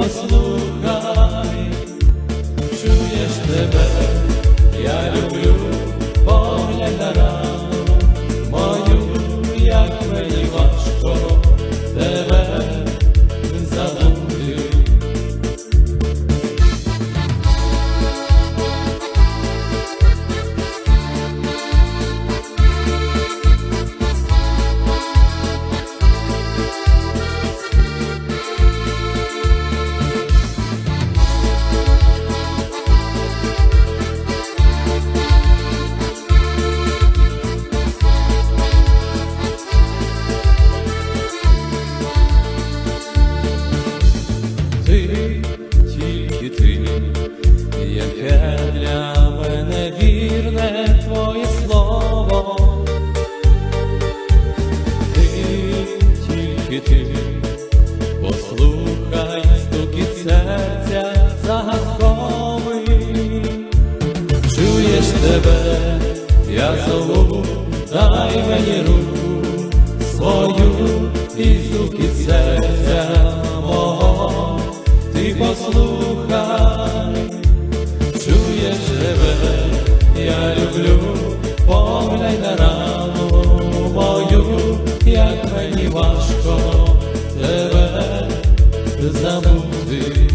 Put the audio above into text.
послухай, чуєш тебе, я люблю. Ти, яке для мене вірне твоє слово. Ти, тільки ти, послухай стукіт серця загадковий. Чуєш тебе, я зову, дай мені руку свою і стукіт серця як мені важко тебе забути.